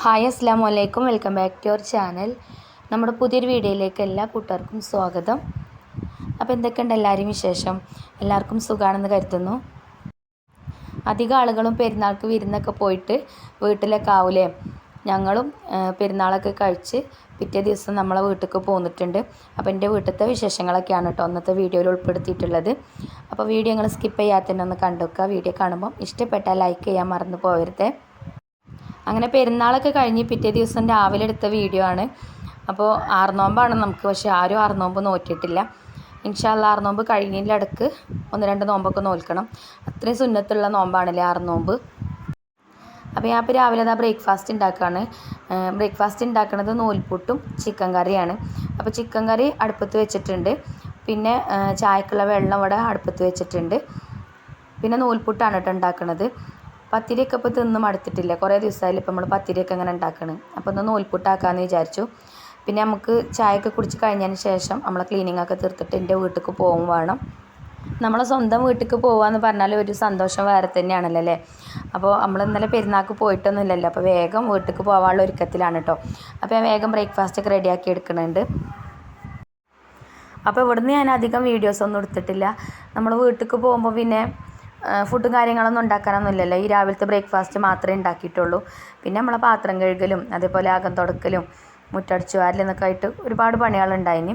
Hi അസ്സാം വലൈക്കും welcome back to our channel. നമ്മുടെ പുതിയൊരു വീഡിയോയിലേക്ക് എല്ലാ കൂട്ടുകാർക്കും സ്വാഗതം. അപ്പോൾ എന്തൊക്കെയുണ്ട് എല്ലാവരും വിശേഷം? എല്ലാവർക്കും സുഖമാണെന്ന് കരുതുന്നു. അധികം ആളുകളും പെരുന്നാൾക്ക് വിരുന്നൊക്കെ പോയിട്ട് വീട്ടിലൊക്കെ ആവൂലേ? ഞങ്ങളും പെരുന്നാളൊക്കെ കഴിച്ച് പിറ്റേ ദിവസം നമ്മളെ വീട്ടിലേക്ക് പോന്നിട്ടുണ്ട്. അപ്പോൾ എന്റെ വീട്ടിലത്തെ വിശേഷങ്ങളൊക്കെയാണ് കേട്ടോ അന്നത്തെ വീഡിയോയിൽ ഉൾപ്പെടുത്തിയിട്ടുള്ളത്. അപ്പോൾ വീഡിയോ നിങ്ങൾ സ്കിപ്പ് ചെയ്യാത്തന്നെ ഒന്ന് കണ്ടുവെക്കുക വീഡിയോ കാണുമ്പോൾ ഇഷ്ടപ്പെട്ടാൽ ലൈക്ക് ചെയ്യാൻ മറന്നു പോകരുതേ അങ്ങനെ പെരുന്നാളൊക്കെ കഴിഞ്ഞ് പിറ്റേ ദിവസം രാവിലെ എടുത്ത വീഡിയോ ആണ്. അപ്പോൾ ആറുനോമ്പാണ് നമുക്ക് പക്ഷേ ആരും ആറുനോമ്പ് നോക്കിയിട്ടില്ല ഇൻഷാല്ല ആറുനോമ്പ് കഴിഞ്ഞതിന്റെ ഇടയ്ക്ക്. ഒന്ന് രണ്ട് നോമ്പൊക്കെ നോൽക്കണം. അത്രയും സുന്നത്തുള്ള നോമ്പാണല്ലേ ആറുനോമ്പ് അപ്പോൾ ഞാൻ ഇപ്പോൾ രാവിലെ അതാ ബ്രേക്ക്ഫാസ്റ്റ് ഉണ്ടാക്കുകയാണ് ബ്രേക്ക്ഫാസ്റ്റ് ഉണ്ടാക്കുന്നത് നൂൽപുട്ടും ചിക്കൻ കറിയാണ്. അപ്പോൾ ചിക്കൻ കറി അടുപ്പത്ത് വെച്ചിട്ടുണ്ട്. പിന്നെ ചായക്കുള്ള വെള്ളം ഇവിടെ അടുപ്പത്ത് വെച്ചിട്ടുണ്ട്. പിന്നെ നൂൽപുട്ടാണ് കേട്ടോ ഉണ്ടാക്കുന്നത് പത്തിരിയൊക്കെ ഇപ്പോൾ തിന്നും അടുത്തിട്ടില്ല. കുറേ ദിവസമായില്ല ഇപ്പോൾ നമ്മൾ പത്തിരിയൊക്കെ അങ്ങനെ ഉണ്ടാക്കണം. അപ്പോൾ ഒന്ന് നൂൽപുട്ടാക്കാമെന്ന് വിചാരിച്ചു. പിന്നെ നമുക്ക് ചായയൊക്കെ കുടിച്ച് കഴിഞ്ഞതിന് ശേഷം നമ്മളെ ക്ലീനിങ് ഒക്കെ തീർത്തിട്ട് എന്റെ വീട്ടിലേക്ക് പോകും വേണം. നമ്മളെ സ്വന്തം വീട്ടിലേക്ക് പോകാമെന്ന് പറഞ്ഞാൽ ഒരു സന്തോഷം വേറെ തന്നെയാണല്ലോ അല്ലേ? അപ്പോൾ നമ്മൾ ഇന്നലെ പെരുന്നാൾക്ക് പോയിട്ടൊന്നുമില്ലല്ലോ. അപ്പോൾ വേഗം വീട്ടിലേക്ക് പോകാനുള്ള ഒരുക്കത്തിലാണ് കേട്ടോ അപ്പോൾ ഞാൻ വേഗം ബ്രേക്ക്ഫാസ്റ്റ് ഒക്കെ റെഡിയാക്കി എടുക്കുന്നുണ്ട് അപ്പോൾ ഇവിടുന്ന് ഞാൻ അധികം വീഡിയോസ് ഒന്നും എടുത്തിട്ടില്ല. നമ്മൾ വീട്ടിലേക്ക് പോകുമ്പോൾ പിന്നെ ഫുഡും കാര്യങ്ങളൊന്നും ഉണ്ടാക്കാനൊന്നും ഇല്ലല്ലോ ഈ രാവിലത്തെ ബ്രേക്ക്ഫാസ്റ്റ് മാത്രമേ ഉണ്ടാക്കിയിട്ടുള്ളൂ. പിന്നെ നമ്മളെ പാത്രം കഴുകലും അതേപോലെ അകം തുടക്കലും മുറ്റടിച്ചു വാരലെന്നൊക്കെ ആയിട്ട് ഒരുപാട് പണികളുണ്ടായിന്.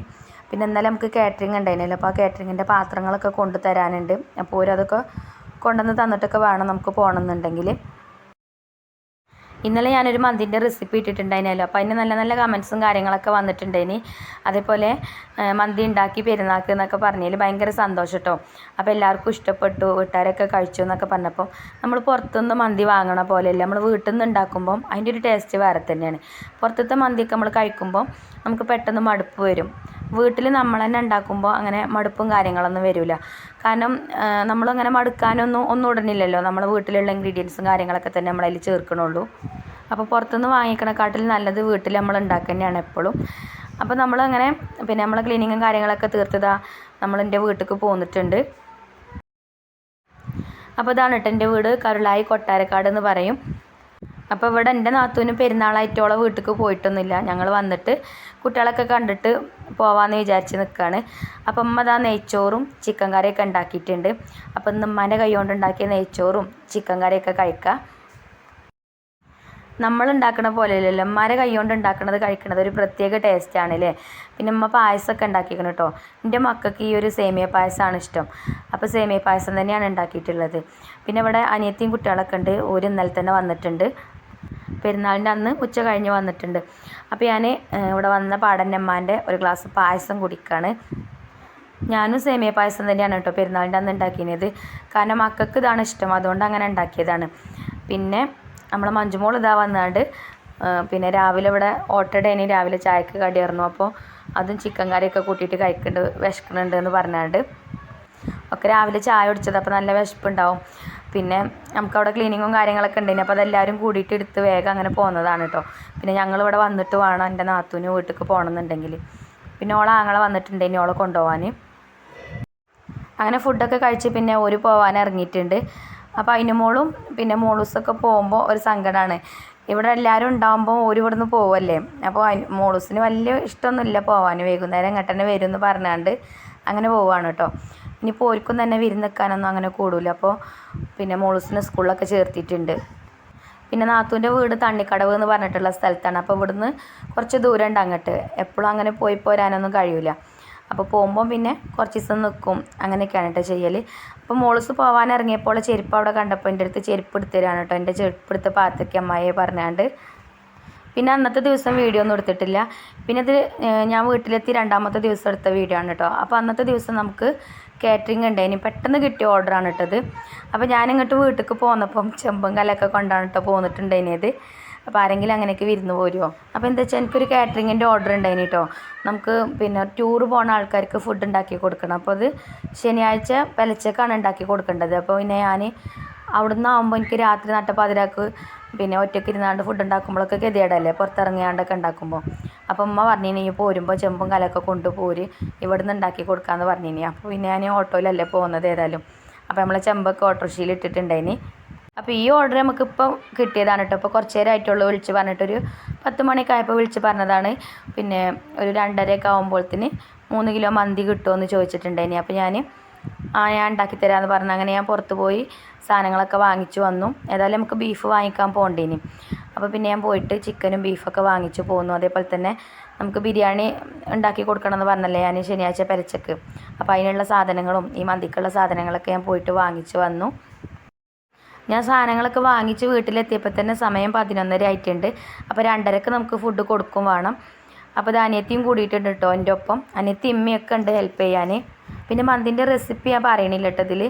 പിന്നെ ഇന്നലെ നമുക്ക് കാറ്ററിംഗ് ഉണ്ടായിരുന്നല്ലോ അപ്പോൾ ആ കാറ്ററിങ്ങിന്റെ പാത്രങ്ങളൊക്കെ കൊണ്ടു തരാനുണ്ട് അപ്പോൾ ഓരതൊക്കെ കൊണ്ടുവന്ന് തന്നിട്ടൊക്കെ വേണം നമുക്ക് പോകണമെന്നുണ്ടെങ്കിൽ ഇന്നലെ ഞാനൊരു മന്തിന്റെ റെസിപ്പി ഇട്ടിട്ടുണ്ടായിരുന്നല്ലോ. അപ്പോൾ അതിന് നല്ല നല്ല കമൻസും കാര്യങ്ങളൊക്കെ വന്നിട്ടുണ്ടായിന്. അതേപോലെ മന്തി ഉണ്ടാക്കി പെരുന്നാൾക്ക് എന്നൊക്കെ പറഞ്ഞതിൽ ഭയങ്കര സന്തോഷം കേട്ടോ അപ്പോൾ എല്ലാവർക്കും ഇഷ്ടപ്പെട്ടു. വീട്ടുകാരൊക്കെ കഴിച്ചു എന്നൊക്കെ പറഞ്ഞപ്പോൾ നമ്മൾ പുറത്തുനിന്ന് മന്തി വാങ്ങണ പോലെയല്ല. നമ്മൾ വീട്ടിൽ നിന്ന് ഉണ്ടാക്കുമ്പം അതിന്റെ ഒരു ടേസ്റ്റ് വേറെ തന്നെയാണ്. പുറത്തത്തെ മന്തിയൊക്കെ നമ്മൾ കഴിക്കുമ്പോൾ നമുക്ക് പെട്ടെന്ന് മടുപ്പ് വരും. വീട്ടിൽ നമ്മൾ തന്നെ ഉണ്ടാക്കുമ്പോൾ അങ്ങനെ മടുപ്പും കാര്യങ്ങളൊന്നും വരില്ല കാരണം നമ്മളങ്ങനെ മടുക്കാനൊന്നും ഒന്നും ഇടണില്ലല്ലോ നമ്മളെ വീട്ടിലുള്ള ഇൻഗ്രീഡിയൻസും കാര്യങ്ങളൊക്കെ തന്നെ നമ്മളതിൽ ചേർക്കണുള്ളൂ. അപ്പോൾ പുറത്തുനിന്ന് വാങ്ങിക്കണക്കാട്ടിൽ നല്ലത് വീട്ടിൽ നമ്മൾ ഉണ്ടാക്കുക തന്നെയാണ് എപ്പോഴും അപ്പോൾ നമ്മളങ്ങനെ പിന്നെ നമ്മൾ ക്ലീനിങ്ങും കാര്യങ്ങളൊക്കെ തീർത്തതാ നമ്മളെന്റെ വീട്ടിലേക്ക് പോന്നിട്ടുണ്ട്. അപ്പോൾ ഇതാണ് കേട്ടോ എന്റെ വീട്. കരുളായി കൊട്ടാരക്കാട് എന്ന് പറയും. അപ്പോൾ ഇവിടെ എന്റെ നാത്തൂന് പെരുന്നാളായിട്ടോളം വീട്ടിലേക്ക് പോയിട്ടൊന്നുമില്ല. ഞങ്ങൾ വന്നിട്ട് കുട്ടികളൊക്കെ കണ്ടിട്ട് പോവാമെന്ന് വിചാരിച്ച് നിൽക്കുകയാണ് അപ്പം അമ്മ ദാ നെയ്ച്ചോറും ചിക്കൻ കറിയൊക്കെ ഉണ്ടാക്കിയിട്ടുണ്ട്. അപ്പം ഇന്ന് ഉമ്മാന്റെ കൈ കൊണ്ട് ഉണ്ടാക്കിയ നെയ്ച്ചോറും ചിക്കൻ കറിയൊക്കെ കഴിക്കാം. നമ്മൾ ഉണ്ടാക്കുന്ന പോലെയല്ലല്ലോ. അമ്മമാരെ കൈ കൊണ്ട് ഉണ്ടാക്കുന്നത് കഴിക്കണത് ഒരു പ്രത്യേക ടേസ്റ്റ് ആണല്ലേ. പിന്നെ അമ്മ പായസമൊക്കെ ഉണ്ടാക്കിക്കണം കേട്ടോ എന്റെ മക്കൾക്ക് ഈ ഒരു സേമിയ പായസമാണ് ഇഷ്ടം. അപ്പോൾ സേമിയ പായസം തന്നെയാണ് ഉണ്ടാക്കിയിട്ടുള്ളത്. പിന്നെ ഇവിടെ അനിയത്തിയും കുട്ടികളൊക്കെ ഉണ്ട്. ഒരു ഇന്നലെ തന്നെ വന്നിട്ടുണ്ട്. പെരുന്നാളിന്റെ അന്ന് ഉച്ച കഴിഞ്ഞ് വന്നിട്ടുണ്ട്. അപ്പോൾ ഞാൻ ഇവിടെ വന്ന പാടന്നമ്മാന്റെ ഒരു ഗ്ലാസ് പായസം കുടിക്കുകയാണ് ഞാനും സേമിയ പായസം തന്നെയാണ് കേട്ടോ പെരുന്നാളിന്റെ അന്ന് ഉണ്ടാക്കിയത്. കാരണം മക്കൾക്ക് ഇതാണ് ഇഷ്ടം. അതുകൊണ്ട് അങ്ങനെ ഉണ്ടാക്കിയതാണ്. പിന്നെ നമ്മളെ മഞ്ജുമോൾ ഇതാ വന്നാണ്ട് പിന്നെ രാവിലെ ഇവിടെ ഓട്ടടേനി രാവിലെ ചായക്ക് കടിയായിരുന്നു. അപ്പോൾ അതും ചിക്കൻ കറിയൊക്കെ കൂട്ടിയിട്ട് കഴിക്കുന്നുണ്ട് വിശക്കുന്നുണ്ട് എന്ന് പറഞ്ഞാണ്ട്. ഒക്കെ രാവിലെ ചായ കുടിച്ചത്. അപ്പോൾ നല്ല വിശപ്പുണ്ടാവും. പിന്നെ നമുക്ക് അവിടെ ക്ലീനിങ്ങും കാര്യങ്ങളൊക്കെ ഉണ്ടായിന്. അപ്പോൾ അതെല്ലാവരും കൂടിയിട്ട് എടുത്ത് വേഗം അങ്ങനെ പോകുന്നതാണ് കേട്ടോ പിന്നെ ഞങ്ങൾ ഞങ്ങളിവിടെ വന്നിട്ട് വേണം എന്റെ നാത്തൂന് വീട്ടിലേക്ക് പോകണമെന്നുണ്ടെങ്കിൽ പിന്നെ ഓളെ ആങ്ങളെ വന്നിട്ടുണ്ടെങ്കിൽ ഓളെ കൊണ്ടുപോകാൻ അങ്ങനെ ഫുഡൊക്കെ കഴിച്ച് പിന്നെ ഒരു പോകാൻ ഇറങ്ങിയിട്ടുണ്ട്. അപ്പോൾ അതിന് മോളും പിന്നെ മോളൂസൊക്കെ പോകുമ്പോൾ ഒരു സങ്കടമാണ് ഇവിടെ എല്ലാവരും ഉണ്ടാകുമ്പോൾ ഒരു ഇവിടുന്ന് പോവല്ലേ? അപ്പോൾ മോളൂസിന് വലിയ ഇഷ്ടമൊന്നുമില്ല പോകാൻ വൈകുന്നേരം ഇങ്ങോട്ട് തന്നെ വരും എന്ന് പറഞ്ഞാണ്ട് അങ്ങനെ പോവാണ് കേട്ടോ ഇനിയിപ്പോൾ ഓർക്കും തന്നെ വിരുന്ന് നിൽക്കാനൊന്നും അങ്ങനെ കൂടില്ല അപ്പോൾ പിന്നെ മോളൂസിനെ സ്കൂളിലൊക്കെ ചേർത്തിട്ടുണ്ട്. പിന്നെ നാത്തൂന്റെ വീട് തണ്ണിക്കടവ് എന്ന് പറഞ്ഞിട്ടുള്ള സ്ഥലത്താണ്. അപ്പോൾ ഇവിടുന്ന് കുറച്ച് ദൂരം ഉണ്ട് അങ്ങോട്ട്. എപ്പോഴും അങ്ങനെ പോയി പോരാനൊന്നും കഴിയില്ല അപ്പോൾ പോകുമ്പോൾ പിന്നെ കുറച്ച് ദിവസം നിൽക്കും അങ്ങനെയൊക്കെയാണ് കേട്ടോ ചെയ്യൽ അപ്പോൾ മോളൂസ് പോകാൻ ഇറങ്ങിയപ്പോൾ ചെരുപ്പ് അവിടെ കണ്ടപ്പോൾ എന്റെ അടുത്ത് ചെരുപ്പ് എടുത്തു തരാണ് കേട്ടോ എന്റെ ചെരുപ്പ് എടുത്ത് പാത്തയ്ക്ക് അമ്മായിയെ പറഞ്ഞാണ്ട് പിന്നെ അന്നത്തെ ദിവസം വീഡിയോ ഒന്നും എടുത്തിട്ടില്ല. പിന്നെ ഇത് ഞാൻ വീട്ടിലെത്തി രണ്ടാമത്തെ ദിവസം എടുത്ത വീഡിയോ ആണ് കേട്ടോ അപ്പോൾ അന്നത്തെ ദിവസം നമുക്ക് കാറ്ററിംഗ് ഉണ്ടായിന് പെട്ടെന്ന് കിട്ടിയ ഓർഡറാണ് ഇട്ടത് അപ്പോൾ ഞാൻ ഇങ്ങോട്ട് വീട്ടിലേക്ക് പോന്നപ്പം ചെമ്പും കല്ലൊക്കെ കൊണ്ടാണ് കേട്ടോ പോന്നിട്ടുണ്ടായിനത് അപ്പോൾ ആരെങ്കിലും അങ്ങനെയൊക്കെ വിരുന്ന് പോരുമോ അപ്പോൾ എന്താ വെച്ചാൽ എനിക്കൊരു കാറ്ററിങ്ങിന്റെ ഓർഡർ ഉണ്ടായിന് കേട്ടോ നമുക്ക് പിന്നെ ടൂർ പോണ ആൾക്കാർക്ക് ഫുഡ് ഉണ്ടാക്കി കൊടുക്കണം. അപ്പോൾ അത് ശനിയാഴ്ച വിലച്ചക്കാണ് ഉണ്ടാക്കി കൊടുക്കേണ്ടത്. അപ്പോൾ പിന്നെ ഞാൻ അവിടുന്ന് ആകുമ്പോൾ എനിക്ക് രാത്രി നട്ടപ്പാതിരാക്ക് പിന്നെ ഒറ്റയ്ക്ക് ഇരുന്നാണ്ട് ഫുഡ് ഉണ്ടാക്കുമ്പോഴൊക്കെ ഗതികേടല്ലേ? പുറത്തിറങ്ങിയാണ്ടൊക്കെ ഉണ്ടാക്കുമ്പോൾ അപ്പം അമ്മ പറഞ്ഞിനി ഈ പോരുമ്പോൾ ചെമ്പും കലൊക്കെ കൊണ്ടുപോര്. ഇവിടുന്ന് ഉണ്ടാക്കി കൊടുക്കാമെന്ന് പറഞ്ഞിനി. അപ്പോൾ പിന്നെ ഞാൻ ഓട്ടോയിലല്ലേ പോകുന്നത് ഏതായാലും. അപ്പോൾ നമ്മളെ ചെമ്പൊക്കെ ഓട്ടോറിക്ഷയിൽ ഇട്ടിട്ടുണ്ടായിനി. അപ്പോൾ ഈ ഓർഡർ നമുക്ക് നമുക്കിപ്പോൾ കിട്ടിയതാണ് കേട്ടോ. ഇപ്പോൾ കുറച്ച് നേരമായിട്ടുള്ളൂ വിളിച്ച് പറഞ്ഞിട്ടൊരു പത്ത് മണിയൊക്കെ ആയപ്പോൾ വിളിച്ച് പറഞ്ഞതാണ്. പിന്നെ ഒരു രണ്ടരയൊക്കെ ആകുമ്പോഴത്തേന് മൂന്ന് കിലോ മന്തി കിട്ടുമോ എന്ന് ചോദിച്ചിട്ടുണ്ടായിനി. അപ്പോൾ ഞാൻ ആ ഞാൻ ഉണ്ടാക്കി തരാമെന്ന് പറഞ്ഞു. അങ്ങനെ ഞാൻ പുറത്ത് പോയി സാധനങ്ങളൊക്കെ വാങ്ങിച്ചു വന്നു. ഏതായാലും നമുക്ക് ബീഫ് വാങ്ങിക്കാൻ പോകണ്ടേനി അപ്പോൾ പിന്നെ ഞാൻ പോയിട്ട് ചിക്കനും ബീഫൊക്കെ വാങ്ങിച്ചു പോന്നു. അതേപോലെ തന്നെ നമുക്ക് ബിരിയാണി ഉണ്ടാക്കി കൊടുക്കണം എന്ന് പറഞ്ഞല്ലേ ഞാൻ ശനിയാഴ്ച പെരച്ചക്ക്. അപ്പോൾ അതിനുള്ള സാധനങ്ങളും ഈ മന്തിക്കുള്ള സാധനങ്ങളൊക്കെ ഞാൻ പോയിട്ട് വാങ്ങിച്ചു വന്നു. ഞാൻ സാധനങ്ങളൊക്കെ വാങ്ങിച്ച് വീട്ടിലെത്തിയപ്പോൾ തന്നെ സമയം പതിനൊന്നര ആയിട്ടുണ്ട്. അപ്പോൾ രണ്ടരക്ക് നമുക്ക് ഫുഡ് കൊടുക്കും വേണം. അപ്പോൾ ഇത് അനിയത്തിയും കൂടിയിട്ടുണ്ട് കേട്ടോ എന്റെ ഒപ്പം. അനിയത്തി ഇമ്മയൊക്കെ ഉണ്ട് ഹെൽപ്പ് ചെയ്യാൻ പിന്നെ മന്തിന്റെ റെസിപ്പി ഞാൻ പറയണില്ല കേട്ടോ ഇതിൽ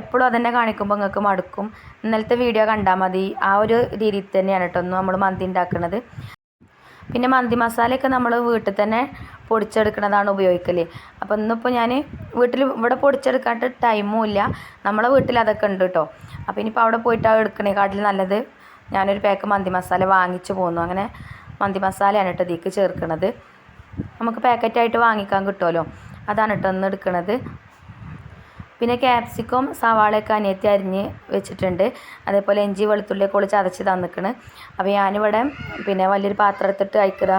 എപ്പോഴും അതന്നെ കാണിക്കുമ്പോൾ നിങ്ങൾക്ക് മടുക്കും. ഇന്നലത്തെ വീഡിയോ കണ്ടാൽ മതി. ആ ഒരു രീതിയിൽ തന്നെയാണ് കേട്ടോ നമ്മൾ മന്തി ഉണ്ടാക്കുന്നത് പിന്നെ മന്തി മസാലയൊക്കെ നമ്മൾ വീട്ടിൽ തന്നെ പൊടിച്ചെടുക്കുന്നതാണ് ഉപയോഗിക്കൽ അപ്പോൾ ഇന്നിപ്പോൾ ഞാൻ വീട്ടിൽ ഇവിടെ പൊടിച്ചെടുക്കാണ്ട് ടൈമും ഇല്ല. നമ്മളെ വീട്ടിൽ അതൊക്കെ ഉണ്ട് കേട്ടോ അപ്പോൾ ഇനിയിപ്പോൾ അവിടെ പോയിട്ട് അത് എടുക്കണേക്കാട്ടിൽ നല്ലത് ഞാനൊരു പാക്ക് മന്തി മസാല വാങ്ങിച്ചു പോന്നു. അങ്ങനെ മന്തി മസാലയാണ് കേട്ടോ ഇതിലേക്ക് ചേർക്കുന്നത് നമുക്ക് പാക്കറ്റായിട്ട് വാങ്ങിക്കാൻ കിട്ടുമല്ലോ അതാണ് കേട്ടോ ഒന്ന് എടുക്കുന്നത് പിന്നെ ക്യാപ്സിക്കം സവാളയൊക്കെ അനിയത്തി അരിഞ്ഞ് വെച്ചിട്ടുണ്ട്. അതേപോലെ ഇഞ്ചി വെളുത്തുള്ളിയൊക്കെ ഒളിച്ച് ചതച്ച് തന്നിക്കണ്. അപ്പോൾ ഞാനിവിടെ പിന്നെ വലിയൊരു പാത്രം എടുത്തിട്ട് അയക്കുക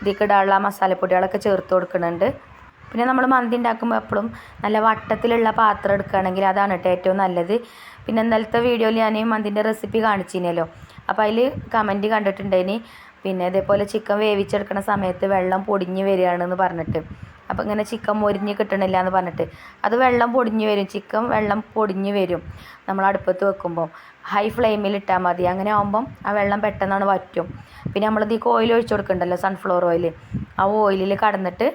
ഇതിലേക്ക് ഇടാനുള്ള മസാലപ്പൊടികളൊക്കെ ചേർത്ത് കൊടുക്കുന്നുണ്ട് പിന്നെ നമ്മൾ മന്തി ഉണ്ടാക്കുമ്പോൾ എപ്പോഴും നല്ല വട്ടത്തിലുള്ള പാത്രം എടുക്കുകയാണെങ്കിൽ അതാണ് കേട്ടോ ഏറ്റവും നല്ലത്. പിന്നെ ഇന്നലത്തെ വീഡിയോയിൽ ഞാൻ മന്തിന്റെ റെസിപ്പി കാണിച്ചിനല്ലോ. അപ്പോൾ അതിൽ കമന്റ് കണ്ടിട്ടുണ്ടേനി പിന്നെ ഇതേപോലെ ചിക്കൻ വേവിച്ചെടുക്കുന്ന സമയത്ത് വെള്ളം പൊടിഞ്ഞ് വരികയാണെന്ന് പറഞ്ഞിട്ട്. അപ്പോൾ ഇങ്ങനെ ചിക്കൻ മൊരിഞ്ഞ് കിട്ടണില്ല എന്ന് പറഞ്ഞിട്ട്. അത് വെള്ളം പൊടിഞ്ഞ് വരും. ചിക്കൻ വെള്ളം പൊടിഞ്ഞ് വരും. നമ്മൾ അടുപ്പത്ത് വെക്കുമ്പോൾ ഹൈ ഫ്ലെയിമിൽ ഇട്ടാൽ മതി. അങ്ങനെ ആകുമ്പം ആ വെള്ളം പെട്ടെന്നാണ് വറ്റും. പിന്നെ നമ്മൾ ഇതിലേക്ക് ഓയിൽ ഒഴിച്ചു കൊടുക്കണ്ടല്ലോ സൺഫ്ലവർ ഓയിൽ ആ ഓയിലിൽ കടന്നിട്ട്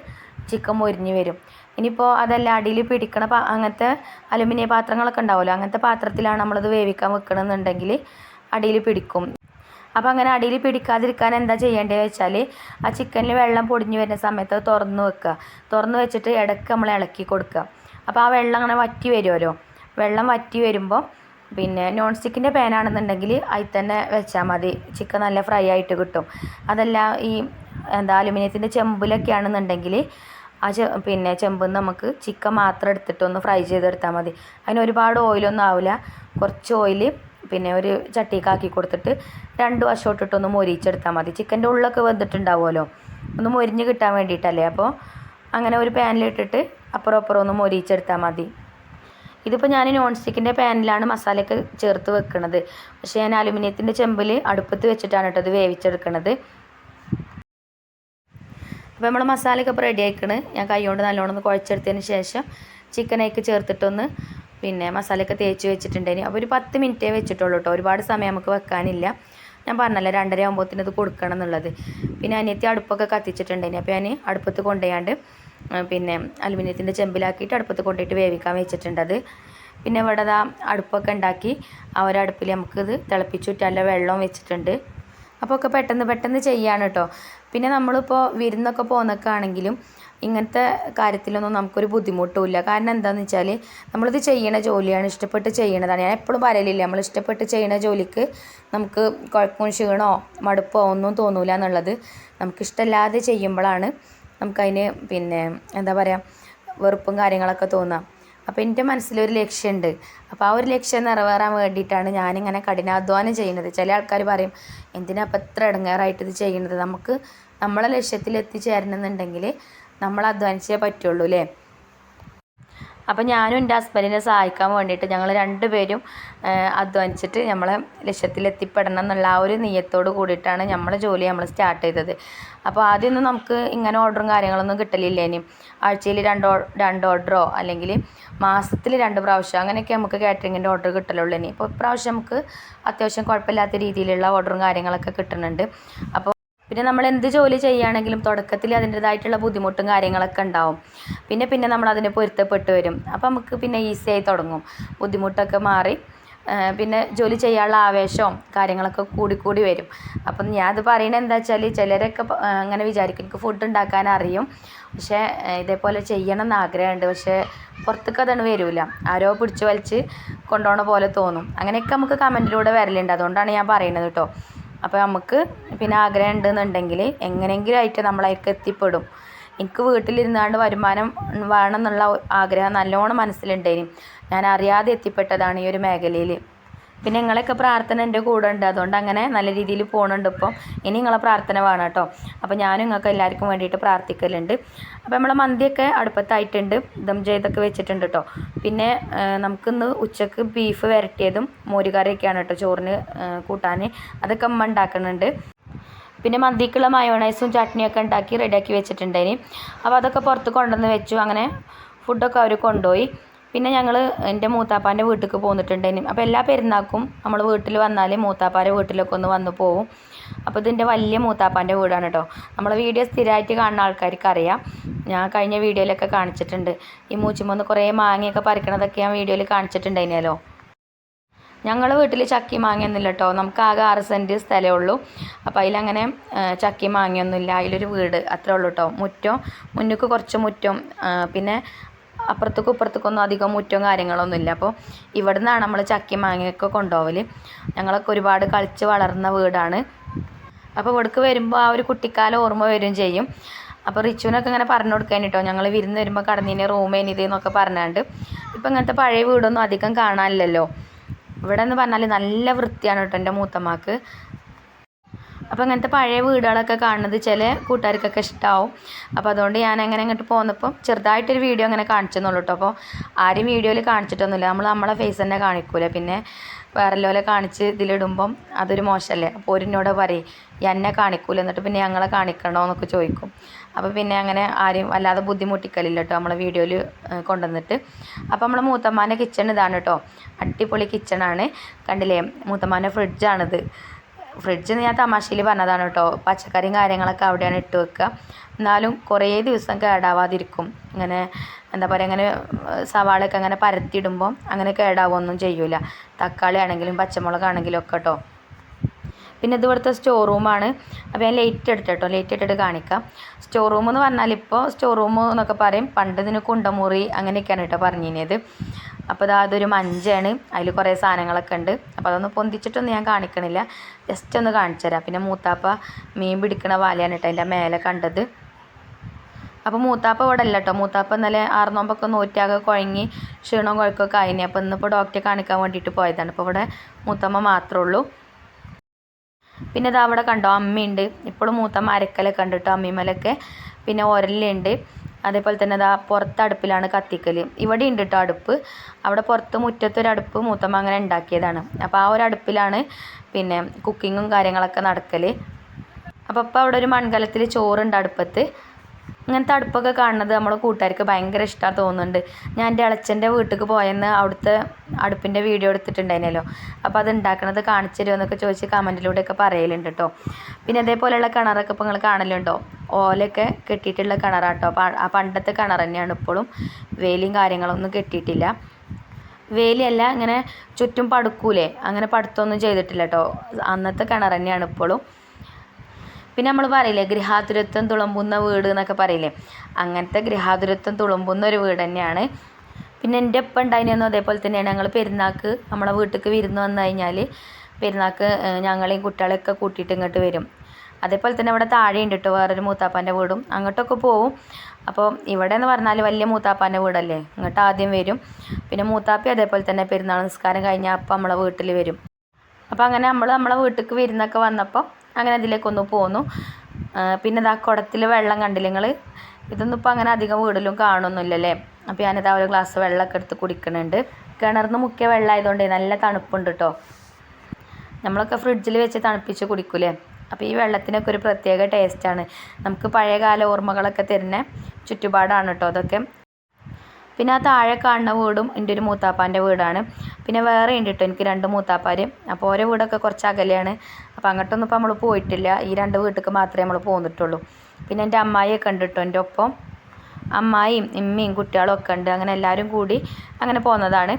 ചിക്കൻ മൊരിഞ്ഞ് വരും. ഇനിയിപ്പോൾ അതല്ല അടിയിൽ പിടിക്കണ അങ്ങനത്തെ അലുമിനിയ പാത്രങ്ങളൊക്കെ ഉണ്ടാവുമല്ലോ അങ്ങനത്തെ പാത്രത്തിലാണ് നമ്മളത് വേവിക്കാൻ വെക്കണമെന്നുണ്ടെങ്കിൽ അടിയിൽ പിടിക്കും. അപ്പോൾ അങ്ങനെ അടിയിൽ പിടിക്കാതിരിക്കാൻ എന്താ ചെയ്യേണ്ടത് വെച്ചാൽ ആ ചിക്കനിൽ വെള്ളം പൊടിഞ്ഞ് വരുന്ന സമയത്ത് അത് തുറന്ന് വെക്കുക. തുറന്ന് വെച്ചിട്ട് ഇടയ്ക്ക് നമ്മൾ ഇളക്കി കൊടുക്കുക. അപ്പോൾ ആ വെള്ളം അങ്ങനെ വറ്റി വരുമല്ലോ. വെള്ളം വറ്റി വരുമ്പോൾ പിന്നെ നോൺ സ്റ്റിക്കിന്റെ പാനാണെന്നുണ്ടെങ്കിൽ അതിൽ തന്നെ വെച്ചാൽ മതി. ചിക്കൻ നല്ല ഫ്രൈ ആയിട്ട് കിട്ടും. അതല്ല ഈ എന്താ അലുമിനിയത്തിന്റെ ചെമ്പിലൊക്കെ ആണെന്നുണ്ടെങ്കിൽ ആ ചെ പിന്നെ ചെമ്പിൽ നമുക്ക് ചിക്കൻ മാത്രം എടുത്തിട്ടൊന്ന് ഫ്രൈ ചെയ്തെടുത്താൽ മതി. അതിന് ഒരുപാട് ഓയിലൊന്നും ആവില്ല. കുറച്ച് ഓയിൽ പിന്നെ ഒരു ചട്ടിക്കാക്കി കൊടുത്തിട്ട് രണ്ട് വശത്തോട്ടിട്ടൊന്ന് മൊരിച്ചെടുത്താൽ മതി. ചിക്കന്റെ ഉള്ളൊക്കെ വെന്തിട്ടുണ്ടാവുമല്ലോ. ഒന്ന് മൊരിഞ്ഞ് കിട്ടാൻ വേണ്ടിയിട്ടല്ലേ? അപ്പോൾ അങ്ങനെ ഒരു പാനിലിട്ടിട്ട് അപ്പുറം അപ്പുറം ഒന്ന് മൊരിച്ചെടുത്താൽ മതി. ഇതിപ്പോൾ ഞാൻ നോൺ സ്റ്റിക്കിന്റെ പാനിലാണ് മസാലയൊക്കെ ചേർത്ത് വെക്കുന്നത് പക്ഷേ ഞാൻ അലുമിനിയത്തിന്റെ ചെമ്പിൽ അടുപ്പത്ത് വെച്ചിട്ടാണ് കേട്ടോ ഇത് വേവിച്ചെടുക്കുന്നത് അപ്പോൾ നമ്മൾ മസാലയൊക്കെ ഇപ്പോൾ റെഡി ആയിക്കണ്. ഞാൻ കൈ കൊണ്ട് നല്ലോണം ഒന്ന് കുഴച്ചെടുത്തതിന് ശേഷം ചിക്കനേക്ക് ചേർത്തിട്ടൊന്ന് പിന്നെ മസാലയൊക്കെ തേച്ച് വെച്ചിട്ടുണ്ടായിന് അപ്പോൾ ഒരു പത്ത് മിനിറ്റേ വെച്ചിട്ടുള്ളൂ കേട്ടോ ഒരുപാട് സമയം നമുക്ക് വെക്കാനില്ല. ഞാൻ പറഞ്ഞല്ലോ രണ്ടര ആകുമ്പോഴത്തേന് ഇത് കൊടുക്കണം എന്നുള്ളത്. പിന്നെ അനിയത്തി അടുപ്പൊക്കെ കത്തിച്ചിട്ടുണ്ടായിന് അപ്പോൾ ഞാൻ അടുപ്പത്ത് കൊണ്ടുപോയാണ്ട് പിന്നെ അലുമിനിയത്തിന്റെ ചെമ്പിലാക്കിയിട്ട് അടുപ്പത്ത് കൊണ്ടുപോയിട്ട് വേവിക്കാൻ വെച്ചിട്ടുണ്ടത് അത്. പിന്നെ ഇവിടെ അതാ അടുപ്പൊക്കെ ഉണ്ടാക്കി ആ ഒരു അടുപ്പിൽ നമുക്കിത് തിളപ്പിച്ചുറ്റല്ല വെള്ളം വെച്ചിട്ടുണ്ട്. അപ്പോൾ ഒക്കെ പെട്ടെന്ന് പെട്ടെന്ന് ചെയ്യാണ് കേട്ടോ പിന്നെ നമ്മളിപ്പോൾ വിരുന്നൊക്കെ പോകുന്നൊക്കെയാണെങ്കിലും ഇങ്ങനത്തെ കാര്യത്തിലൊന്നും നമുക്കൊരു ബുദ്ധിമുട്ടുമില്ല. കാരണം എന്താണെന്ന് വെച്ചാൽ നമ്മളിത് ചെയ്യണ ജോലിയാണ് ഇഷ്ടപ്പെട്ട് ചെയ്യണതാണ്. ഞാൻ എപ്പോഴും പറയലില്ല നമ്മൾ ഇഷ്ടപ്പെട്ട് ചെയ്യണ ജോലിക്ക് നമുക്ക് കുഴപ്പം ക്ഷീണോ മടുപ്പോ ഒന്നും തോന്നൂല എന്നുള്ളത് നമുക്കിഷ്ടമില്ലാതെ ചെയ്യുമ്പോഴാണ് നമുക്കതിന് പിന്നെ എന്താ പറയുക വെറുപ്പും കാര്യങ്ങളൊക്കെ തോന്നാം. അപ്പോൾ എന്റെ മനസ്സിലൊരു ലക്ഷ്യമുണ്ട് അപ്പോൾ ആ ഒരു ലക്ഷ്യം നിറവേറാൻ വേണ്ടിയിട്ടാണ് ഞാനിങ്ങനെ കഠിനാധ്വാനം ചെയ്യുന്നത്. ചില ആൾക്കാർ പറയും എന്തിനാ അപ്പം ഇത്ര ഇടങ്ങേറായിട്ട് ഇത് ചെയ്യുന്നത്? നമുക്ക് നമ്മളെ ലക്ഷ്യത്തിൽ എത്തിച്ചേരണമെന്നുണ്ടെങ്കിൽ നമ്മൾ അധ്വാനിച്ചേ പറ്റുള്ളൂ അല്ലേ അപ്പം ഞാനും എന്റെ ഹസ്ബൻഡിനെ സഹായിക്കാൻ വേണ്ടിയിട്ട് ഞങ്ങൾ രണ്ടുപേരും അധ്വാനിച്ചിട്ട് നമ്മളെ ലക്ഷ്യത്തിൽ എത്തിപ്പെടണം എന്നുള്ള ആ ഒരു നീയത്തോട് കൂടിയിട്ടാണ് നമ്മളെ ജോലി നമ്മൾ സ്റ്റാർട്ട് ചെയ്തത്. അപ്പോൾ ആദ്യമൊന്നും നമുക്ക് ഇങ്ങനെ ഓർഡറും കാര്യങ്ങളൊന്നും കിട്ടലില്ല ആഴ്ചയിൽ രണ്ട് രണ്ട് ഓർഡറോ അല്ലെങ്കിൽ മാസത്തിൽ രണ്ട് പ്രാവശ്യം അങ്ങനെയൊക്കെ നമുക്ക് കാറ്ററിങ്ങിന്റെ ഓർഡർ കിട്ടലുള്ളൂ ഇനി. ഇപ്പോൾ ഇപ്രാവശ്യം നമുക്ക് അത്യാവശ്യം കുഴപ്പമില്ലാത്ത രീതിയിലുള്ള ഓർഡറും കാര്യങ്ങളൊക്കെ കിട്ടുന്നുണ്ട്. അപ്പോൾ പിന്നെ നമ്മൾ എന്ത് ജോലി ചെയ്യുകയാണെങ്കിലും തുടക്കത്തിൽ അതിന്റേതായിട്ടുള്ള ബുദ്ധിമുട്ടും കാര്യങ്ങളൊക്കെ ഉണ്ടാവും. പിന്നെ പിന്നെ നമ്മൾ അതിന് പൊരുത്തപ്പെട്ട് വരും. അപ്പോൾ നമുക്ക് പിന്നെ ഈസി ആയി തുടങ്ങും. ബുദ്ധിമുട്ടൊക്കെ മാറി പിന്നെ ജോലി ചെയ്യാനുള്ള ആവേശവും കാര്യങ്ങളൊക്കെ കൂടി കൂടി വരും. അപ്പം ഞാനത് പറയണത് എന്താ വെച്ചാൽ ചിലരൊക്കെ അങ്ങനെ വിചാരിക്കും എനിക്ക് ഫുഡ് ഉണ്ടാക്കാൻ അറിയും. പക്ഷേ ഇതേപോലെ ചെയ്യണം എന്ന് ആഗ്രഹമുണ്ട്. പക്ഷേ പുറത്തേക്ക് അതാണ് വരില്ല ആരോ പിടിച്ച് വലിച്ച് കൊണ്ടുപോകണ പോലെ തോന്നും. അങ്ങനെയൊക്കെ നമുക്ക് കമന്റിലൂടെ വരലുണ്ട്. അതുകൊണ്ടാണ് ഞാൻ പറയുന്നത് കേട്ടോ. അപ്പോൾ നമുക്ക് പിന്നെ ആഗ്രഹം ഉണ്ടെന്നുണ്ടെങ്കിൽ എങ്ങനെയെങ്കിലും ആയിട്ട് നമ്മളതിലേക്ക് എത്തിപ്പെടും. എനിക്ക് വീട്ടിലിരുന്നാണ്ട് വരുമാനം വേണം എന്നുള്ള ആഗ്രഹം നല്ലോണം മനസ്സിലുണ്ടേനും. ഞാൻ അറിയാതെ എത്തിപ്പെട്ടതാണ് ഈ ഒരു മേഖലയിൽ പിന്നെ നിങ്ങളെയൊക്കെ പ്രാർത്ഥന എന്റെ കൂടെ ഉണ്ട് അതുകൊണ്ട് അങ്ങനെ നല്ല രീതിയിൽ പോകുന്നുണ്ട് ഇപ്പം. ഇനി നിങ്ങളെ പ്രാർത്ഥന വേണം കേട്ടോ. അപ്പോൾ ഞാനും നിങ്ങൾക്ക് എല്ലാവർക്കും വേണ്ടിയിട്ട് പ്രാർത്ഥിക്കലുണ്ട്. അപ്പോൾ നമ്മളെ മന്തിയൊക്കെ അടുപ്പത്തായിട്ടുണ്ട്. ദം ചെയ്തൊക്കെ വെച്ചിട്ടുണ്ട് കേട്ടോ. പിന്നെ നമുക്കിന്ന് ഉച്ചയ്ക്ക് ബീഫ് വരട്ടിയതും മോരുകറിയൊക്കെയാണ് കേട്ടോ ചോറിന് കൂട്ടാൻ അതൊക്കെ അമ്മ ഉണ്ടാക്കുന്നുണ്ട്. പിന്നെ മന്തിക്കുള്ള മയോണൈസും ചട്നിയൊക്കെ ഉണ്ടാക്കി റെഡിയാക്കി വെച്ചിട്ടുണ്ടായിന് അപ്പോൾ അതൊക്കെ പുറത്ത് കൊണ്ടുവന്ന് വെച്ചു. അങ്ങനെ ഫുഡൊക്കെ അവർ കൊണ്ടുപോയി. പിന്നെ ഞങ്ങൾ എന്റെ മൂത്താപ്പാന്റെ വീട്ടിലേക്ക് പോന്നിട്ടുണ്ടായിരുന്നു അപ്പോൾ എല്ലാ പെരുന്നാൾക്കും നമ്മൾ വീട്ടിൽ വന്നാൽ മൂത്താപ്പാന്റെ വീട്ടിലൊക്കെ ഒന്ന് വന്ന് പോവും. അപ്പോൾ ഇതിന്റെ വലിയ മൂത്താപ്പാന്റെ വീടാണ് കേട്ടോ നമ്മളെ വീഡിയോ സ്ഥിരമായിട്ട് കാണുന്ന ആൾക്കാർക്ക് അറിയാം ഞാൻ കഴിഞ്ഞ വീഡിയോയിലൊക്കെ കാണിച്ചിട്ടുണ്ട്. ഈ മൂച്ചുമൊന്ന് കുറേ മാങ്ങയൊക്കെ പറിക്കണതൊക്കെ ഞാൻ വീഡിയോയിൽ കാണിച്ചിട്ടുണ്ടായിരുന്നല്ലോ ഞങ്ങൾ വീട്ടിൽ ചക്കി മാങ്ങയൊന്നുമില്ല കേട്ടോ നമുക്ക് ആകെ ആറ് സെന്റ് സ്ഥലമേ ഉള്ളൂ. അപ്പോൾ അതിലങ്ങനെ ചക്കി മാങ്ങയൊന്നുമില്ല. അതിലൊരു വീട് അത്രേ ഉള്ളൂ കേട്ടോ മുറ്റം മുന്നിക്ക് കുറച്ച് മുറ്റം പിന്നെ അപ്പുറത്തേക്കും ഇപ്പുറത്തേക്കൊന്നും അധികം മുറ്റവും കാര്യങ്ങളൊന്നുമില്ല അപ്പോൾ ഇവിടെ നിന്നാണ് നമ്മൾ ചക്കി മാങ്ങയൊക്കെ കൊണ്ടുപോകൽ ഞങ്ങളൊക്കെ ഒരുപാട് കളിച്ച് വളർന്ന വീടാണ്. അപ്പോൾ ഇവിടേക്ക് വരുമ്പോൾ ആ ഒരു കുട്ടിക്കാലം ഓർമ്മ വരും ചെയ്യും. അപ്പോൾ റിച്ചുവിനൊക്കെ ഇങ്ങനെ പറഞ്ഞു കൊടുക്കാൻ കേട്ടോ. ഞങ്ങൾ വിരുന്ന് വരുമ്പോൾ കടന്നിന് റൂമേനിത് എന്നൊക്കെ പറഞ്ഞാണ്ട്. ഇപ്പം ഇങ്ങനത്തെ പഴയ വീടൊന്നും അധികം കാണാനില്ലല്ലോ. ഇവിടെ എന്ന് പറഞ്ഞാൽ നല്ല വൃത്തിയാണ് കേട്ടോ എന്റെ മൂത്തമ്മക്ക്. അപ്പോൾ അങ്ങനത്തെ പഴയ വീടുകളൊക്കെ കാണുന്നത് ചില കൂട്ടുകാർക്കൊക്കെ ഇഷ്ടമാവും അപ്പോൾ അതുകൊണ്ട് ഞാൻ അങ്ങനെ അങ്ങോട്ട് പോന്നപ്പോൾ ചെറുതായിട്ടൊരു വീഡിയോ അങ്ങനെ കാണിച്ചെന്നുള്ളൂ കേട്ടോ അപ്പോൾ ആരും വീഡിയോയിൽ കാണിച്ചിട്ടൊന്നുമില്ല. നമ്മൾ നമ്മളെ ഫേസ് തന്നെ കാണിക്കൂല. പിന്നെ വേറെ ലോലെ കാണിച്ച് ഇതിലിടുമ്പം അതൊരു മോശമല്ലേ അപ്പോൾ ഒരുന്നോട് പറയും എന്നെ കാണിക്കൂല. എന്നിട്ട് പിന്നെ ഞങ്ങളെ കാണിക്കണോ എന്നൊക്കെ ചോദിക്കും. അപ്പോൾ പിന്നെ അങ്ങനെ ആരും അല്ലാതെ ബുദ്ധിമുട്ടിക്കലില്ല കേട്ടോ നമ്മളെ വീഡിയോയിൽ കൊണ്ടുവന്നിട്ട്. അപ്പോൾ നമ്മളെ മൂത്തമ്മാന്റെ കിച്ചൺ ഇതാണ് കേട്ടോ അടിപൊളി കിച്ചണാണ് കണ്ടില്ലേ? മൂത്തമ്മാന്റെ ഫ്രിഡ്ജാണിത് ഫ്രിഡ്ജ് ഞാൻ തമാശയിൽ പറഞ്ഞതാണ് കേട്ടോ. പച്ചക്കറിയും കാര്യങ്ങളൊക്കെ അവിടെയാണ് ഇട്ട് വെക്കുക. എന്നാലും കുറേ ദിവസം കേടാവാതിരിക്കും. ഇങ്ങനെ എന്താ പറയുക അങ്ങനെ സവാളയൊക്കെ അങ്ങനെ പരത്തിയിടുമ്പോൾ അങ്ങനെ കേടാവുകയൊന്നും ചെയ്യില്ല തക്കാളി ആണെങ്കിലും പച്ചമുളകാണെങ്കിലും ഒക്കെ കേട്ടോ. പിന്നെ ഇത് ഇവിടുത്തെ സ്റ്റോർ റൂമാണ് അപ്പോൾ ഞാൻ ലൈറ്റ് എടുത്ത് കേട്ടോ. ലൈറ്റ് ഇട്ടിട്ട് കാണിക്കാം. സ്റ്റോർ റൂം എന്ന് പറഞ്ഞാൽ ഇപ്പോൾ സ്റ്റോർ റൂം എന്നൊക്കെ പറയും. പണ്ട് ഇതിന് കുണ്ടമുറി അങ്ങനെയൊക്കെയാണ് കേട്ടോ പറഞ്ഞിരുന്നത്. അപ്പോൾ ഇതാ അതൊരു മഞ്ചാണ് അതിൽ കുറേ സാധനങ്ങളൊക്കെ ഉണ്ട്. അപ്പോൾ അതൊന്ന് പൊന്തിച്ചിട്ടൊന്നും ഞാൻ കാണിക്കണില്ല. ജസ്റ്റ് ഒന്ന് കാണിച്ചു തരാം. പിന്നെ മൂത്താപ്പ മീൻ പിടിക്കണ വാലയാണ് കേട്ടോ അതിന്റെ മേലെ കണ്ടത്. അപ്പോൾ മൂത്താപ്പ ഇവിടെ അല്ല കേട്ടോ. മൂത്താപ്പ ഇന്നലെ ആറുനോമ്പൊക്കെ നൂറ്റാകെ കുഴങ്ങി ക്ഷീണവും കുഴക്കമൊക്കെ ആയിനി. അപ്പോൾ ഇന്നിപ്പോൾ ഡോക്ടറെ കാണിക്കാൻ വേണ്ടിയിട്ട് പോയതാണ്. ഇപ്പോൾ ഇവിടെ മൂത്തമ്മ മാത്രമേ ഉള്ളൂ. പിന്നെ ഇതാ അവിടെ കണ്ടോ അമ്മയുണ്ട്. ഇപ്പോഴും മൂത്ത മരക്കലൊക്കെ ഉണ്ട് കേട്ടോ അമ്മിമലൊക്കെ. പിന്നെ ഒരലുണ്ട് അതേപോലെ തന്നെ അതാ പുറത്ത് അടുപ്പിലാണ് കത്തിക്കൽ ഇവിടെ ഉണ്ട് കേട്ടോ അടുപ്പ്. അവിടെ പുറത്ത് മുറ്റത്തൊരടുപ്പ് മൂത്തമ്മ അങ്ങനെ ഉണ്ടാക്കിയതാണ്. അപ്പോൾ ആ ഒരു അടുപ്പിലാണ് പിന്നെ കുക്കിങ്ങും കാര്യങ്ങളൊക്കെ നടക്കൽ അപ്പോൾ അവിടെ ഒരു മൺകലത്തിൽ ചോറുണ്ട് അടുപ്പത്ത്. ഇങ്ങനത്തെ അടുപ്പൊക്കെ കാണുന്നത് നമ്മളെ കൂട്ടുകാർക്ക് ഭയങ്കര ഇഷ്ടമാണ് തോന്നുന്നുണ്ട്. ഞാൻ എന്റെ ഇളച്ചന്റെ വീട്ടിലേക്ക് പോയെന്ന് അവിടുത്തെ അടുപ്പിന്റെ വീഡിയോ എടുത്തിട്ടുണ്ടായിരുന്നല്ലോ. അപ്പോൾ അത് ഉണ്ടാക്കണത് കാണിച്ചു തരുമോ എന്നൊക്കെ ചോദിച്ച് കമന്റിലൂടെയൊക്കെ പറയലുണ്ട് കേട്ടോ പിന്നെ അതേപോലെയുള്ള കിണറൊക്കെ ഇപ്പോൾ നിങ്ങൾ കാണലുണ്ടോ? ഓലയൊക്കെ കെട്ടിയിട്ടുള്ള കിണറാട്ടോ. ആ പണ്ടത്തെ കിണർ തന്നെയാണ് ഇപ്പോഴും വേലിയും കാര്യങ്ങളൊന്നും കെട്ടിയിട്ടില്ല. വേലിയല്ല ഇങ്ങനെ ചുറ്റും പടുക്കൂലേ? അങ്ങനെ പടുത്തൊന്നും ചെയ്തിട്ടില്ല കേട്ടോ അന്നത്തെ കിണർ തന്നെയാണ് ഇപ്പോഴും പിന്നെ നമ്മൾ പറയില്ലേ ഗൃഹാതുരത്വം തുളുമ്പുന്ന വീട് എന്നൊക്കെ പറയില്ലേ? അങ്ങനത്തെ ഗൃഹാതുരത്വം തുളുമ്പുന്ന ഒരു വീട് തന്നെയാണ്. പിന്നെ എന്റെ ഒപ്പം ഉണ്ടായിരുന്നു അതേപോലെ തന്നെയാണ്. ഞങ്ങൾ പെരുന്നാക്ക് നമ്മളെ വീട്ടിലേക്ക് വിരുന്ന് വന്നു കഴിഞ്ഞാൽ പെരുന്നാൾക്ക് ഏഹ്, ഞങ്ങളെയും കുട്ടികളെയൊക്കെ കൂട്ടിയിട്ട് ഇങ്ങോട്ട് വരും. അതേപോലെ തന്നെ ഇവിടെ താഴെ ഉണ്ട് കേട്ടോ വേറൊരു മൂത്താപ്പാന്റെ വീടും. അങ്ങോട്ടൊക്കെ പോവും. അപ്പോൾ ഇവിടെ എന്ന് പറഞ്ഞാൽ വലിയ മൂത്താപ്പാന്റെ വീടല്ലേ? ഇങ്ങോട്ട് ആദ്യം വരും. പിന്നെ മൂത്താപ്പി അതേപോലെ തന്നെ പെരുന്നാൾ നിസ്കാരം കഴിഞ്ഞാൽ അപ്പം നമ്മളെ വീട്ടിൽ വരും. അപ്പോൾ അങ്ങനെ നമ്മൾ നമ്മളെ വീട്ടിലേക്ക് വിരുന്നൊക്കെ വന്നപ്പോൾ അങ്ങനെ അതിലേക്കൊന്ന് പോന്നു. പിന്നെ ഇതാ കുടത്തിൽ വെള്ളം കണ്ടില്ല നിങ്ങൾ ഇതൊന്നും ഇപ്പോൾ അങ്ങനെ അധികം വീടിലും കാണുന്നില്ലല്ലേ അപ്പോൾ ഞാനിതാ ഒരു ഗ്ലാസ് വെള്ളമൊക്കെ എടുത്ത് കുടിക്കുന്നുണ്ട്. കിണർന്ന് മുക്കിയ വെള്ളമായതുകൊണ്ട് നല്ല തണുപ്പുണ്ട് കേട്ടോ നമ്മളൊക്കെ ഫ്രിഡ്ജിൽ വെച്ച് തണുപ്പിച്ച് കുടിക്കൂലേ? അപ്പോൾ ഈ വെള്ളത്തിനൊക്കെ ഒരു പ്രത്യേക ടേസ്റ്റാണ് നമുക്ക് പഴയകാല ഓർമ്മകളൊക്കെ തരുന്ന ചുറ്റുപാടാണ് കേട്ടോ അതൊക്കെ. പിന്നെ ആ താഴെ കാണുന്ന വീടും എന്റെ ഒരു മൂത്താപ്പാന്റെ വീടാണ്. പിന്നെ വേറെ ഉണ്ട് കേട്ടോ എനിക്ക് രണ്ട് മൂത്താപ്പാർ അപ്പോൾ ഓരോ വീടൊക്കെ കുറച്ച് അകലെയാണ്. അപ്പോൾ അങ്ങോട്ടൊന്നും ഇപ്പോൾ നമ്മൾ പോയിട്ടില്ല. ഈ രണ്ട് വീട്ടിലേക്ക് മാത്രമേ നമ്മൾ പോന്നിട്ടുള്ളൂ. പിന്നെ എന്റെ അമ്മായിയൊക്കെ ഉണ്ട് കേട്ടോ എന്റെ ഒപ്പം. അമ്മായിയും ഇമ്മയും കുട്ടികളും ഒക്കെ ഉണ്ട്. അങ്ങനെ എല്ലാവരും കൂടി അങ്ങനെ പോകുന്നതാണ്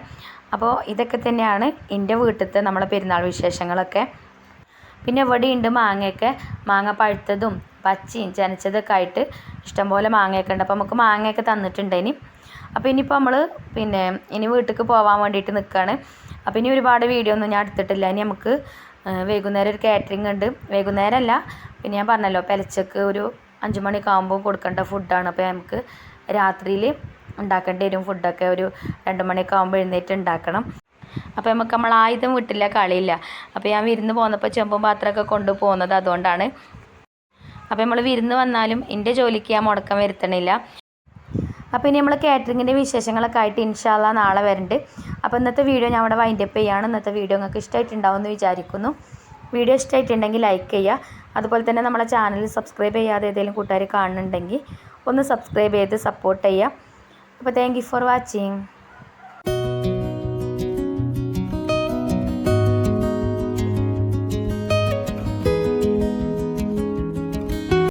അപ്പോൾ ഇതൊക്കെ തന്നെയാണ് എന്റെ വീട്ടിലത്തെ നമ്മളെ പെരുന്നാൾ വിശേഷങ്ങളൊക്കെ. പിന്നെ ഇവിടെ ഉണ്ട് മാങ്ങയൊക്കെ. മാങ്ങ പഴുത്തതും പച്ചയും ചനച്ചതൊക്കെ ആയിട്ട് ഇഷ്ടംപോലെ മാങ്ങയൊക്കെ ഉണ്ട്. അപ്പോൾ നമുക്ക് മാങ്ങയൊക്കെ തന്നിട്ടുണ്ട് ഇനി അപ്പോൾ ഇനിയിപ്പോൾ നമ്മൾ പിന്നെ ഇനി വീട്ടിലേക്ക് പോകാൻ വേണ്ടിയിട്ട് നിൽക്കുകയാണ് അപ്പോൾ ഇനി ഒരുപാട് വീഡിയോ ഒന്നും ഞാൻ എടുത്തിട്ടില്ല. ഇനി നമുക്ക് വൈകുന്നേരം ഒരു കാറ്ററിംഗ് ഉണ്ട്. വൈകുന്നേരം അല്ല പിന്നെ ഞാൻ പറഞ്ഞല്ലോ പെലച്ചക്ക് ഒരു അഞ്ച് മണിയൊക്കെ ആകുമ്പോൾ കൊടുക്കേണ്ട ഫുഡാണ് അപ്പോൾ നമുക്ക് രാത്രിയിൽ ഉണ്ടാക്കേണ്ടി വരും ഫുഡൊക്കെ ഒരു രണ്ട് മണിയൊക്കെ ആകുമ്പോൾ എഴുന്നേറ്റ് ഉണ്ടാക്കണം. അപ്പോൾ നമുക്ക് നമ്മൾ ആയുധം വിട്ടില്ല കളിയില്ല. അപ്പോൾ ഞാൻ വിരുന്ന് പോന്നപ്പോൾ ചെമ്പും പാത്രമൊക്കെ കൊണ്ടു പോകുന്നത് അതുകൊണ്ടാണ്. അപ്പോൾ നമ്മൾ വിരുന്ന് വന്നാലും എന്റെ ജോലിക്ക് ഞാൻ മുടക്കം വരുത്തണില്ല. അപ്പോൾ ഇനി നമ്മൾ കാറ്ററിങ്ങിന്റെ വിശേഷങ്ങളൊക്കെ ആയിട്ട് ഇൻഷാല്ല നാളെ വരുന്നുണ്ട് അപ്പോൾ ഇന്നത്തെ വീഡിയോ ഞാൻ അവിടെ വൈൻഡപ്പ് ചെയ്യുകയാണ് ഇന്നത്തെ വീഡിയോ നിങ്ങൾക്ക് ഇഷ്ടമായിട്ടുണ്ടാവും എന്ന് വിചാരിക്കുന്നു. വീഡിയോ ഇഷ്ടമായിട്ടുണ്ടെങ്കിൽ ലൈക്ക് ചെയ്യുക. അതുപോലെ തന്നെ നമ്മളെ ചാനൽ സബ്സ്ക്രൈബ് ചെയ്യാതെ ഏതെങ്കിലും കൂട്ടുകാർ കാണുന്നുണ്ടെങ്കിൽ ഒന്ന് സബ്സ്ക്രൈബ് ചെയ്ത് സപ്പോർട്ട് ചെയ്യുക. അപ്പോൾ താങ്ക് ഫോർ വാച്ചിങ്